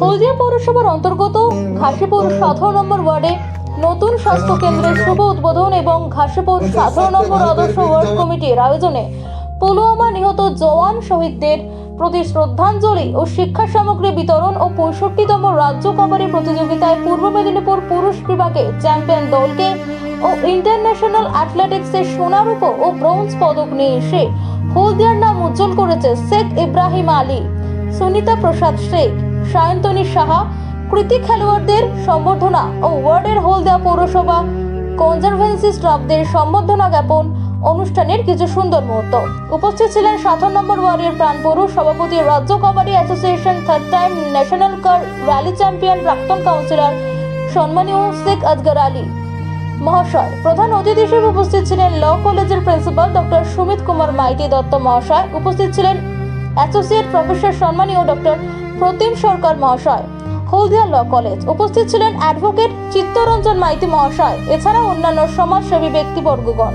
হলদিয়া পৌরসভার অন্তর্গত ঘাসিপুর সতেরো নম্বর ওয়ার্ডে নতুন স্বাস্থ্য কেন্দ্রের শুভ উদ্বোধন এবং ঘাসিপুর সতেরো নম্বর আদর্শ ওয়ার্ড কমিটির আয়োজনে পুলওয়ামা নিহত জওয়ান শহীদদের প্রতি শ্রদ্ধাঞ্জলি ও শিক্ষা সামগ্রী বিতরণ ও পঁয়ষট্টিতম রাজ্য কাবাডি প্রতিযোগিতায় পূর্ব মেদিনীপুর পুরুষ বিভাগে চ্যাম্পিয়ন দলকে ও ইন্টারন্যাশনাল অ্যাথলেটিক্সের সোনারূপ ও ব্রোঞ্জ পদক নিয়ে এসে হলদিয়ার নাম উজ্জ্বল করেছে শেখ ইব্রাহিম আলী। সুনিতা প্রসাদ শেখ, সায়ন্তনী সাহা, কৃতি খেলোয়াড়দের সম্বর্ধনা ও ওয়ার্ডের হলদিয়া পৌরসভা কনজারভেন্সি স্টাফদের সম্বর্ধনা জ্ঞাপন, অনুষ্ঠানের কিছু সুন্দর মুহূর্ত। উপস্থিত ছিলেন সাতান্ন নম্বর ওয়ার্ডের প্রাণপুরুষ সভাপতি রাজ্য kabaddi association third time national car rally champion প্রাক্তন কাউন্সিলর সম্মানীয় শেখ আজগর আলী। মহাশয়, প্রধান অতিথি হিসেবে উপস্থিত ছিলেন ল কলেজের প্রিন্সিপাল ডক্টর সুমিত কুমার মাইতি দত্ত মহাশয়। উপস্থিত ছিলেন অ্যাসোসিয়েট প্রফেসর সম্মানীয় ডক্টর প্রতিম সরকার মহাশয়, হলদিয়া ল কলেজ। উপস্থিত ছিলেন অ্যাডভোকেট চিত্তরঞ্জন মাইতি মহাশয় এছাড়া অন্যান্য সমাজসেবী ব্যক্তিবর্গগণ।